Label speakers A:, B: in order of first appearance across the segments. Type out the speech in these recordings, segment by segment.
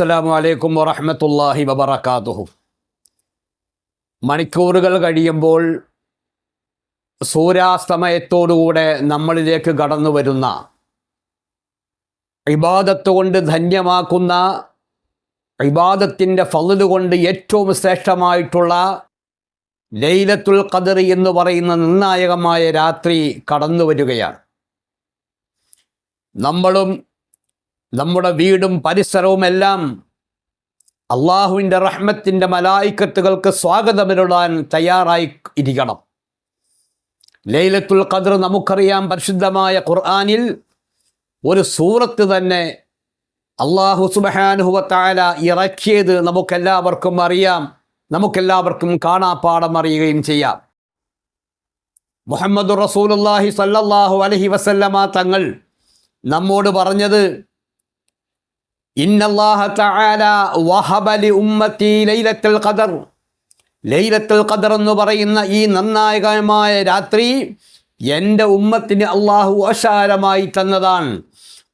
A: അസ്സലാമു അലൈക്കും വറഹമത്തല്ലാഹി വബറകാതുഹു. മണിക്കൂറുകൾ കഴിയുമ്പോൾ സൂര്യാസ്തമയത്തോടുകൂടെ നമ്മളിലേക്ക് കടന്നു വരുന്ന ഇബാദത്ത് കൊണ്ട് ധന്യമാക്കുന്ന ഇബാദത്തിന്റെ ഫലത് കൊണ്ട് ഏറ്റവും ശ്രേഷ്ഠമായിട്ടുള്ള ലൈലത്തുൽ ഖദർ എന്ന് പറയുന്ന നിർണായകമായ രാത്രി കടന്നു വരികയാണ്. നമ്മളും നമ്മുടെ വീടും പരിസരവും എല്ലാം അള്ളാഹുവിന്റെ റഹ്മത്തിന്റെ മലായിക്കത്തുകൾക്ക് സ്വാഗതമിരുടാൻ തയ്യാറായി ഇരിക്കണം. ലൈലത്തുൽ ഖദർ നമുക്കറിയാം പരിശുദ്ധമായ ഖുർആാനിൽ ഒരു സൂറത്ത് തന്നെ അള്ളാഹു സുബഹാനുഹുവത്തായ ഇറക്കിയത് നമുക്കെല്ലാവർക്കും അറിയാം. നമുക്കെല്ലാവർക്കും കാണാപ്പാടം അറിയുകയും ചെയ്യാം. മുഹമ്മദ് റസൂലുള്ളാഹി സല്ലല്ലാഹു അലഹി വസല്ലമ തങ്ങൾ നമ്മോട് പറഞ്ഞത് ഖദർ. ലൈലത്തുൽ ഖദർ എന്ന് പറയുന്ന ഈ നിർണായകമായ രാത്രി എന്റെ ഉമ്മത്തിന് അള്ളാഹു അശാരമായി തന്നതാണ്.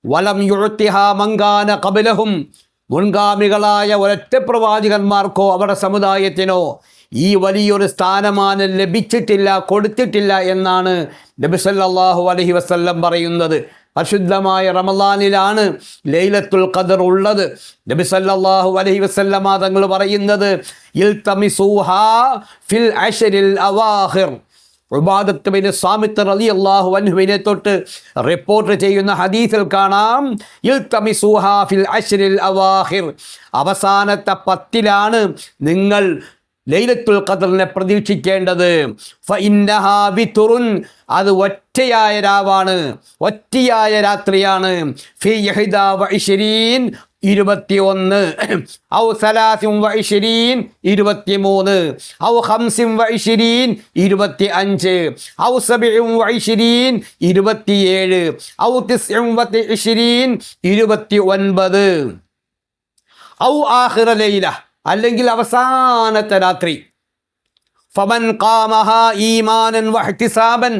A: വലം യുഴത്തിഹ മങ്കാന കപിലഹും മുൻഗാമികളായ ഒരൊറ്റ പ്രവാചകന്മാർക്കോ അവരുടെ സമുദായത്തിനോ ഈ വലിയൊരു സ്ഥാനമാനം ലഭിച്ചിട്ടില്ല കൊടുത്തിട്ടില്ല എന്നാണ് നബിസല്ലാഹു അലഹി വസല്ലം പറയുന്നത്. പരിശുദ്ധമായ റമലാനിലാണ് ലൈലത്തുൽ ഖദർ ഉള്ളത്. നബി സല്ലല്ലാഹു അലൈഹി വസല്ലമ തങ്ങൾ പറയുന്നത് ഇൽതമിസൂഹാ ഫിൽ അശ്രിൽ അവാഹിർ. ഉബാദത്ത് ബിൻ സാമിത്ത് റലി അള്ളാഹു അൻഹുവിനെ തൊട്ട് റിപ്പോർട്ട് ചെയ്യുന്ന ഹദീസിൽ കാണാം ഇൽതമിസൂഹാ ഫിൽ അശ്രിൽ അവാഹിർ. അവസാനത്തെ പത്തിലാണ് നിങ്ങൾ ലൈലത്തുൽ ഖദറിനെ പ്രതീക്ഷിക്കേണ്ടത്. അത് ഒറ്റയായ രാവാണ്. ഒറ്റയായ രാത്രിയാണ്. ഫി യഹിദ വഇശ്രീൻ ഇരുപത്തി ഒന്ന് ഔ സലാസിം വഇശ്രീൻ ഇരുപത്തി മൂന്ന് ഔ ഹംസിം വഇശ്രീൻ ഇരുപത്തി അഞ്ച് ഔ സബിഉം വഇശ്രീൻ ഇരുപത്തിയേഴ്. ഔ തിസ്ഉം വഇശ്രീൻ ഇരുപത്തി ഒൻപത് ഔ ആഖിറ ലൈല അല്ലെങ്കിൽ അവസാനത്തെ രാത്രി. ഫമൻ കാമഹ ഈമാനൻ വഹ്തിസാബൻ.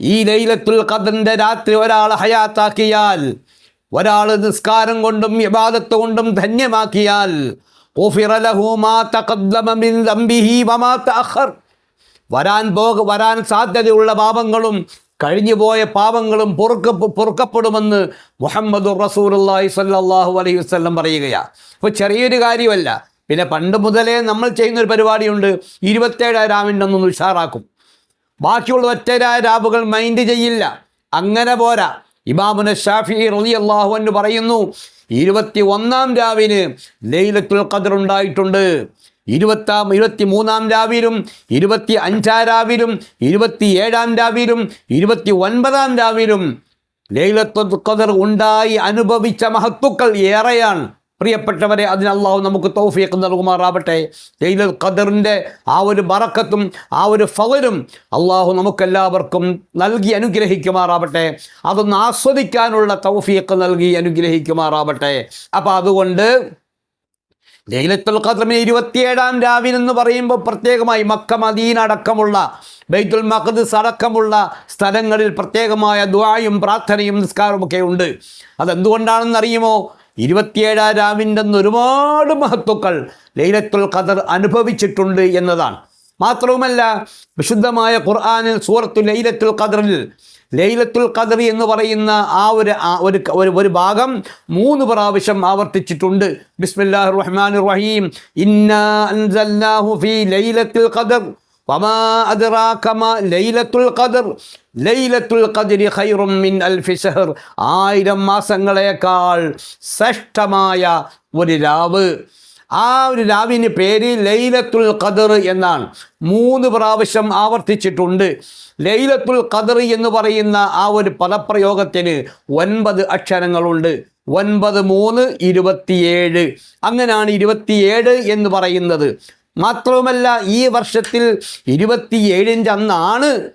A: ഈ ലൈലത്തുൽ ഖദറിന്റെ രാത്രി ഒരാൾ ഹയാത്താക്കിയാൽ ഒരാൾ നിസ്കാരം കൊണ്ടും ഇബാദത്ത് കൊണ്ടും ധന്യമാക്കിയാൽ വരാൻ പോക വരാൻ സാധ്യതയുള്ള പാപങ്ങളും കഴിഞ്ഞുപോയ പാപങ്ങളും പൊറുക്ക പൊറുക്കപ്പെടുമെന്ന് മുഹമ്മദ് റസൂലുള്ളാഹി സ്വല്ലല്ലാഹു അലൈഹി വസല്ലം പറയുകയാണ് അപ്പോൾ ചെറിയൊരു കാര്യമല്ല. പിന്നെ പണ്ട് മുതലേ നമ്മൾ ചെയ്യുന്ന ഒരു പരിപാടിയുണ്ട് ഇരുപത്തേഴായ രാവിന്റെ ഒന്ന് ഉഷാറാക്കും. ബാക്കിയുള്ള ഒറ്റരായ രാവുകൾ മൈൻഡ് ചെയ്യില്ല. അങ്ങനെ പോരാ. ഇമാമുന ഷാഫി റലി അള്ളാഹു എന്ന് പറയുന്നു ഇരുപത്തി ഒന്നാം രാവിന് ലൈലത്തുൽ ഖദർ ഉണ്ടായിട്ടുണ്ട്. ഇരുപത്താം ഇരുപത്തി മൂന്നാം രാവിലും ഇരുപത്തി അഞ്ചാം രാവിലും ഇരുപത്തി ഏഴാം രാവിലും ഇരുപത്തി ഒൻപതാം രാവിലും ലൈലത്തുൽ ഖദർ ഉണ്ടായി അനുഭവിച്ച മഹത്തുക്കൾ ഏറെയാണ്. പ്രിയപ്പെട്ടവരെ അതിന് അള്ളാഹു നമുക്ക് തൗഫീഖ് നൽകുമാറാവട്ടെ. ലൈലൽ ഖദറിന്റെ ആ ഒരു ബറക്കത്തും ആ ഒരു ഫവരും അള്ളാഹു നമുക്കെല്ലാവർക്കും നൽകി അനുഗ്രഹിക്കുമാറാവട്ടെ. അതൊന്ന് ആസ്വദിക്കാനുള്ള തൗഫീഖ് നൽകി അനുഗ്രഹിക്കുമാറാവട്ടെ. അപ്പോൾ അതുകൊണ്ട് ലൈലത്തുൽ ഖദ്റിന് ഇരുപത്തിയേഴാം രാവിലെന്ന് പറയുമ്പോൾ പ്രത്യേകമായി മക്ക മദീനടക്കമുള്ള ബൈത്തുൽ മഖദസ് അടക്കമുള്ള സ്ഥലങ്ങളിൽ പ്രത്യേകമായ ദുആയും പ്രാർത്ഥനയും നിസ്കാരവും ഒക്കെ ഉണ്ട്. അതെന്തുകൊണ്ടാണെന്ന് അറിയുമോ ഇരുപത്തിയേഴാം രാവിന്റെ ഒരുപാട് മഹത്വക്കൾ ലൈലത്തുൽ ഖദർ അനുഭവിച്ചിട്ടുണ്ട് എന്നതാണ്. മാത്രവുമല്ല വിശുദ്ധമായ ഖുർആാനിൽ സൂറത്തു ലൈലത്തുൽ ഖദറിൽ ലൈലത്തുൽ ഖദർ എന്ന് പറയുന്ന ആ ഒരു ഒരു ഒരു ഭാഗം മൂന്ന് പ്രാവശ്യം ആവർത്തിച്ചിട്ടുണ്ട്. ബിസ്മില്ലാഹിർ റഹ്മാനിർ റഹീം. ഇന്നാ അൻസൽനാഹു ഫീ ലൈലത്തുൽ ഖദർ വമാ ലൈലത്തുൽ ലൈലത്തുൽ മിൻ ആയിരം മാസങ്ങളേക്കാൾ ശ്രേഷ്ഠമായ ഒരു രാവ്. ആ ഒരു രാവിന് പേര് ലൈലത്തുൽ ഖദർ എന്നാണ്. മൂന്ന് പ്രാവശ്യം ആവർത്തിച്ചിട്ടുണ്ട്. ലൈലത്തുൽ ഖദർ എന്ന് പറയുന്ന ആ ഒരു പദപ്രയോഗത്തിന് ഒൻപത് അക്ഷരങ്ങളുണ്ട്. ഒൻപത് മൂന്ന് ഇരുപത്തിയേഴ്. അങ്ങനെയാണ് ഇരുപത്തിയേഴ് എന്ന് പറയുന്നത്. മാത്രവുമല്ല ഈ വർഷത്തിൽ ഇരുപത്തിയേഴിന്റെ അന്നാണ്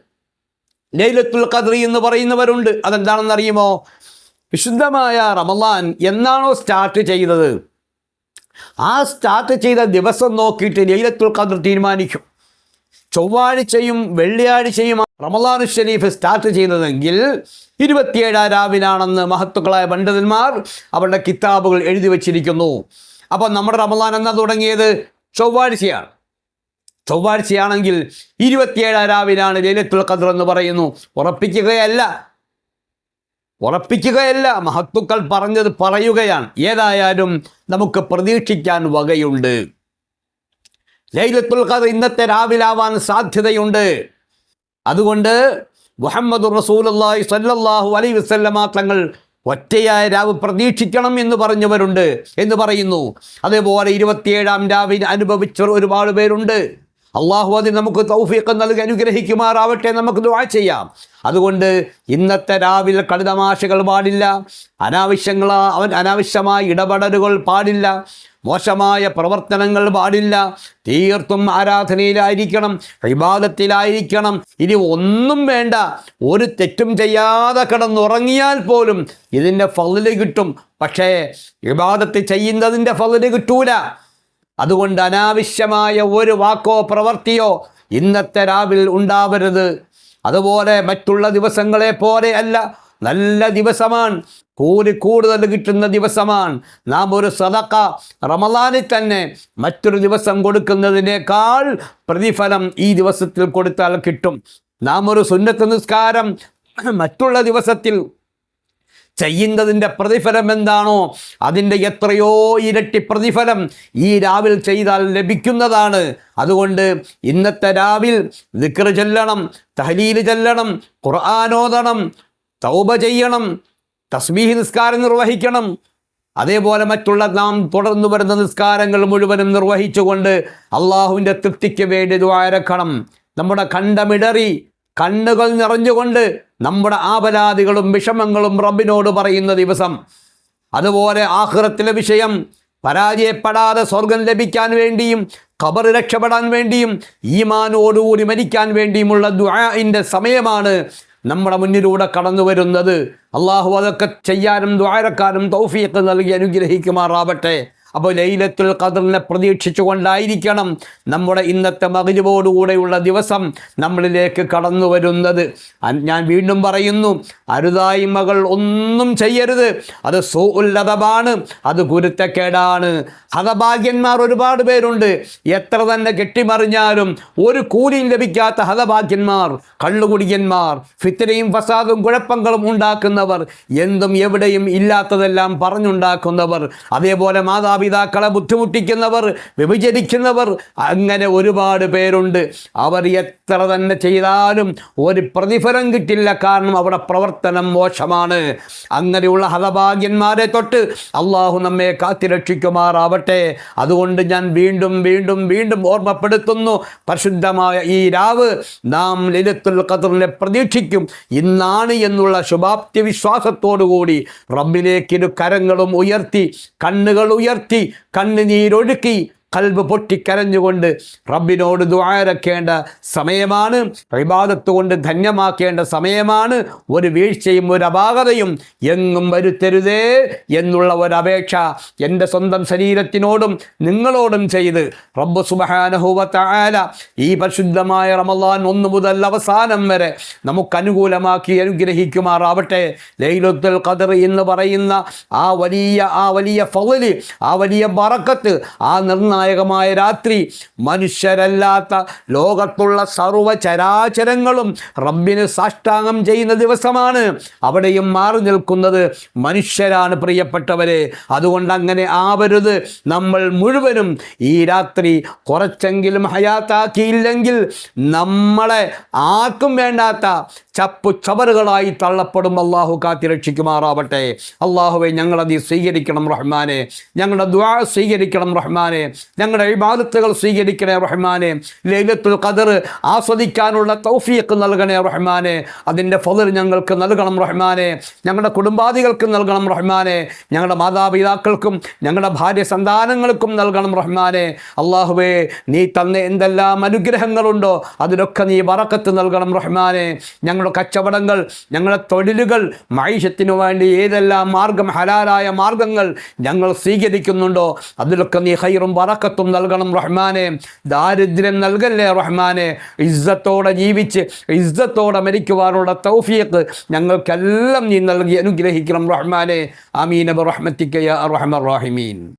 A: ലൈലത്തുൽ ഖദർ എന്ന് പറയുന്നവരുണ്ട്. അതെന്താണെന്നറിയുമോ? വിശുദ്ധമായ റമലാൻ എന്നാണോ സ്റ്റാർട്ട് ചെയ്തത്? ആ സ്റ്റാർട്ട് ചെയ്ത ദിവസം നോക്കിയിട്ട് ലൈലത്തുൽ ഖദ്ർ തീരുമാനിക്കും. ചൊവ്വാഴ്ചയും വെള്ളിയാഴ്ചയും റമലാൻ ഷരീഫ് സ്റ്റാർട്ട് ചെയ്തതെങ്കിൽ ഇരുപത്തിയേഴാം രാവിലാണെന്ന് മഹത്തുക്കളായ പണ്ഡിതന്മാർ അവരുടെ കിതാബുകൾ എഴുതി വച്ചിരിക്കുന്നു. അപ്പോൾ നമ്മുടെ റമലാൻ എന്നാ തുടങ്ങിയത്? ചൊവ്വാഴ്ചയാണ്. ചൊവ്വാഴ്ചയാണെങ്കിൽ ഇരുപത്തിയേഴാം രാവിലാണ് ലൈലത്തുൽ ഖദർ എന്ന് പറയുന്നു. ഉറപ്പിക്കുകയല്ല. ഉറപ്പിക്കുകയല്ല. മഹത്തുക്കൾ പറഞ്ഞത് പറയുകയാണ്. ഏതായാലും നമുക്ക് പ്രതീക്ഷിക്കാൻ വകയുണ്ട്. ലൈലത്തുൽ ഖദർ ഇന്നത്തെ രാവിലാവാൻ സാധ്യതയുണ്ട്. അതുകൊണ്ട് മുഹമ്മദ് റസൂലി സ്വല്ലല്ലാഹു അലൈ വസല്ലമ തങ്ങൾ ഒറ്റയായ രാവ് പ്രതീക്ഷിക്കണം എന്ന് പറഞ്ഞവരുണ്ട് എന്ന് പറയുന്നു. അതേപോലെ ഇരുപത്തിയേഴാം രാവിന് അനുഭവിച്ചവർ ഒരുപാട് പേരുണ്ട്. അള്ളാഹു അതിന് നമുക്ക് തൗഫീഖ് നൽകി അനുഗ്രഹിക്കുമാറാവട്ടെ നമുക്ക് ദുആ ചെയ്യാം. അതുകൊണ്ട് ഇന്നത്തെ രാവിലെ കളിതമാശകൾ പാടില്ല. അനാവശ്യങ്ങളാ അവൻ അനാവശ്യമായ ഇടപെടലുകൾ പാടില്ല. മോശമായ പ്രവർത്തനങ്ങൾ പാടില്ല. തീർത്തും ആരാധനയിലായിരിക്കണം വിവാദത്തിലായിരിക്കണം ഇനി ഒന്നും വേണ്ട. ഒരു തെറ്റും ചെയ്യാതെ കിടന്നുറങ്ങിയാൽ പോലും ഇതിന്റെ ഫലിൽ കിട്ടും. പക്ഷേ വിവാദത്ത് ചെയ്യുന്നതിന്റെ ഫലിൽ കിട്ടൂല. അതുകൊണ്ട് അനാവശ്യമായ ഒരു വാക്കോ പ്രവൃത്തിയോ ഇന്നത്തെ രാവിൽ ഉണ്ടാവരുത്. അതുപോലെ മറ്റുള്ള ദിവസങ്ങളെ പോലെ അല്ല. നല്ല ദിവസമാണ്. കൂലി കൂടുതൽ കിട്ടുന്ന ദിവസമാണ്. നാം ഒരു സദക്ക. റമലാനിൽ തന്നെ മറ്റൊരു ദിവസം കൊടുക്കുന്നതിനേക്കാൾ പ്രതിഫലം ഈ ദിവസത്തിൽ കൊടുത്താൽ കിട്ടും. നാം ഒരു സുന്നത്ത് നിസ്കാരം മറ്റുള്ള ദിവസത്തിൽ ചെയ്യുന്നതിന്റെ പ്രതിഫലം എന്താണോ? അതിന്റെ എത്രയോ ഇരട്ടി പ്രതിഫലം ഈ രാവിൽ ചെയ്താൽ ലഭിക്കുന്നതാണ്. അതുകൊണ്ട് ഇന്നത്തെ രാവിൽ ദിക്ർ ചെല്ലണം തഹലീൽ ചെല്ലണം ഖുർആാനോദണം തൗബ ചെയ്യണം തസ്ബീഹ് നിസ്കാരം നിർവഹിക്കണം. അതേപോലെ മറ്റുള്ള നാം തുടർന്നു വരുന്ന നിസ്കാരങ്ങൾ മുഴുവനും നിർവഹിച്ചുകൊണ്ട് അള്ളാഹുവിന്റെ തൃപ്തിക്ക് വേണ്ടി ദ്വാരക്കണം നമ്മുടെ കണ്ടമിടറി കണ്ണുകൾ നിറഞ്ഞുകൊണ്ട് നമ്മുടെ ആപരാധികളും വിഷമങ്ങളും റബ്ബിനോട് പറയുന്ന ദിവസം. അതുപോലെ ആഹ്റത്തിലെ വിഷയം പരാജയപ്പെടാതെ സ്വർഗം ലഭിക്കാൻ വേണ്ടിയും ഖബർ രക്ഷപ്പെടാൻ വേണ്ടിയും ഈമാനോടുകൂടി മരിക്കാൻ വേണ്ടിയുമുള്ള ദുആഇന്റെ സമയമാണ്. നമ്മുടെ മുന്നിലൂടെ കടന്നു വരുന്നത്. അള്ളാഹു അതൊക്കെ ചെയ്യാനും ദ്വാരക്കാനും തൗഫീഖ് നൽകി അനുഗ്രഹിക്കുമാറാവട്ടെ. അപ്പോൾ ലൈലത്തുൽ ഖദറിനെ പ്രതീക്ഷിച്ചുകൊണ്ടായിരിക്കണം നമ്മുടെ ഇന്നത്തെ മകരുവോടുകൂടെയുള്ള ദിവസം നമ്മളിലേക്ക് കടന്നു വരുന്നത്. ഞാൻ വീണ്ടും പറയുന്നു അരുതായ്മകൾ ഒന്നും ചെയ്യരുത്. അത് സൂല്ലതമാണ് അത് ഗുരുത്തക്കേടാണ്. ഹതഭാഗ്യന്മാർ ഒരുപാട് പേരുണ്ട്. എത്ര തന്നെ കെട്ടിമറിഞ്ഞാലും ഒരു കൂലിയും ലഭിക്കാത്ത ഹതഭാഗ്യന്മാർ കള്ളുകുടിയന്മാർ ഫിത്തിരയും ഫസാദും കുഴപ്പങ്ങളും ഉണ്ടാക്കുന്നവർ എന്തും എവിടെയും ഇല്ലാത്തതെല്ലാം പറഞ്ഞുണ്ടാക്കുന്നവർ അതേപോലെ മാതാപിതാക്കളെ ബുദ്ധിമുട്ടിക്കുന്നവർ വ്യഭിചരിക്കുന്നവർ അങ്ങനെ ഒരുപാട് പേരുണ്ട്. അവർ എത്ര തന്നെ ചെയ്താലും ഒരു പ്രതിഫലം കിട്ടില്ല. കാരണം അവിടെ പ്രവർത്തനം മോശമാണ്. അങ്ങനെയുള്ള ഹതഭാഗ്യന്മാരെ തൊട്ട് അള്ളാഹു നമ്മെ കാത്തിരക്ഷിക്കുമാറാവട്ടെ. അതുകൊണ്ട് ഞാൻ വീണ്ടും വീണ്ടും വീണ്ടും ഓർമ്മപ്പെടുത്തുന്നു പരിശുദ്ധമായ ഈ രാവ് നാം ലലിത്തുൽ ഖദറിനെ പ്രതീക്ഷിക്കും. ഇന്നാണ് എന്നുള്ള ശുഭാപ്തി വിശ്വാസത്തോടുകൂടി റബ്ബിലേക്കിരു കരങ്ങളും ഉയർത്തി കണ്ണുകൾ ഉയർത്തി കണ്ണുനീരൊഴുക്കി കൽബ് പൊട്ടിക്കരഞ്ഞുകൊണ്ട് റബ്ബിനോട് ദ്വാരക്കേണ്ട സമയമാണ്. വിവാദത്ത് കൊണ്ട് ധന്യമാക്കേണ്ട സമയമാണ്. ഒരു വീഴ്ചയും ഒരു അപാകതയും എങ്ങും വരുത്തരുതേ എന്നുള്ള ഒരപേക്ഷ എന്റെ സ്വന്തം ശരീരത്തിനോടും നിങ്ങളോടും ചെയ്ത് റബ്ബ് സുബഹാനഹുവത്തായാല ഈ പരിശുദ്ധമായ റമദാൻ ഒന്ന് മുതൽ അവസാനം വരെ നമുക്ക് അനുകൂലമാക്കി അനുഗ്രഹിക്കുമാറാവട്ടെ. ലൈലത്തുൽ ഖദർ എന്ന് പറയുന്ന ആ വലിയ ആ വലിയ ഫളൽ ആ വലിയ ബറക്കത്ത് ആ നിർണായകമായ രാത്രി. മനുഷ്യരല്ലാത്ത ലോകത്തുള്ള സർവചരാചരങ്ങളും റബ്ബിന് സാഷ്ടാംഗം ചെയ്യുന്ന ദിവസമാണ്. അവിടെയും മാറി നിൽക്കുന്നത് മനുഷ്യരാണ് പ്രിയപ്പെട്ടവരെ. അതുകൊണ്ട് അങ്ങനെ ആവരുത്. നമ്മൾ മുഴുവനും ഈ രാത്രി കുറച്ചെങ്കിലും ഹയാത്താക്കിയില്ലെങ്കിൽ നമ്മളെ ആർക്കും വേണ്ടാത്ത ചപ്പു ചവറുകളായി തള്ളപ്പെടും. അള്ളാഹു കാത്തിരക്ഷിക്കുമാറാവട്ടെ അള്ളാഹുവെ ഞങ്ങളത് സ്വീകരിക്കണം റഹ്മാനെ. ഞങ്ങളുടെ ദ്വാ സ്വീകരിക്കണം റഹ്മാനെ. ഞങ്ങളുടെ ഇബാദത്തുകൾ സ്വീകരിക്കണേ റഹ്മാനെ. ലൈലത്തുൽ ഖദർ ആസ്വദിക്കാനുള്ള തൗഫീഖ് നൽകണേ റഹ്മാനെ. അതിന്റെ ഫലർ ഞങ്ങൾക്ക് നൽകണം റഹ്മാനെ. ഞങ്ങളുടെ കുടുംബാദികൾക്ക് നൽകണം റഹ്മാനെ. ഞങ്ങളുടെ മാതാപിതാക്കൾക്കും ഞങ്ങളുടെ ഭാര്യ സന്താനങ്ങൾക്കും നൽകണം റഹ്മാനെ. അള്ളാഹുവേ നീ തന്ന എന്തെല്ലാം അനുഗ്രഹങ്ങളുണ്ടോ അതിനൊക്കെ നീ വറക്കത്ത് നൽകണം റഹ്മാനെ. ഞങ്ങളുടെ കച്ചവടങ്ങൾ ഞങ്ങളുടെ തൊഴിലുകൾ മൈഷത്തിനു വേണ്ടി ഏതെല്ലാം മാർഗം ഹലാലായ മാർഗങ്ങൾ ഞങ്ങൾ സ്വീകരിക്കുന്നുണ്ടോ അതിലൊക്കെ നീ ഹൈറും വറക്കത്തും നൽകണം റഹ്മാനെ. ദാരിദ്ര്യം നൽകല്ലേ റഹ്മാനെ? ഇസ്സത്തോടെ ജീവിച്ച് ഇസ്സത്തോടെ മരിക്കുവാനുള്ള തൗഫീഖ് ഞങ്ങൾക്കെല്ലാം നീ നൽകി അനുഗ്രഹിക്കണം റഹ്മാനെ. അമീൻ റഹ്മത്തിക്കയ റഹ്മർ റഹിമീൻ.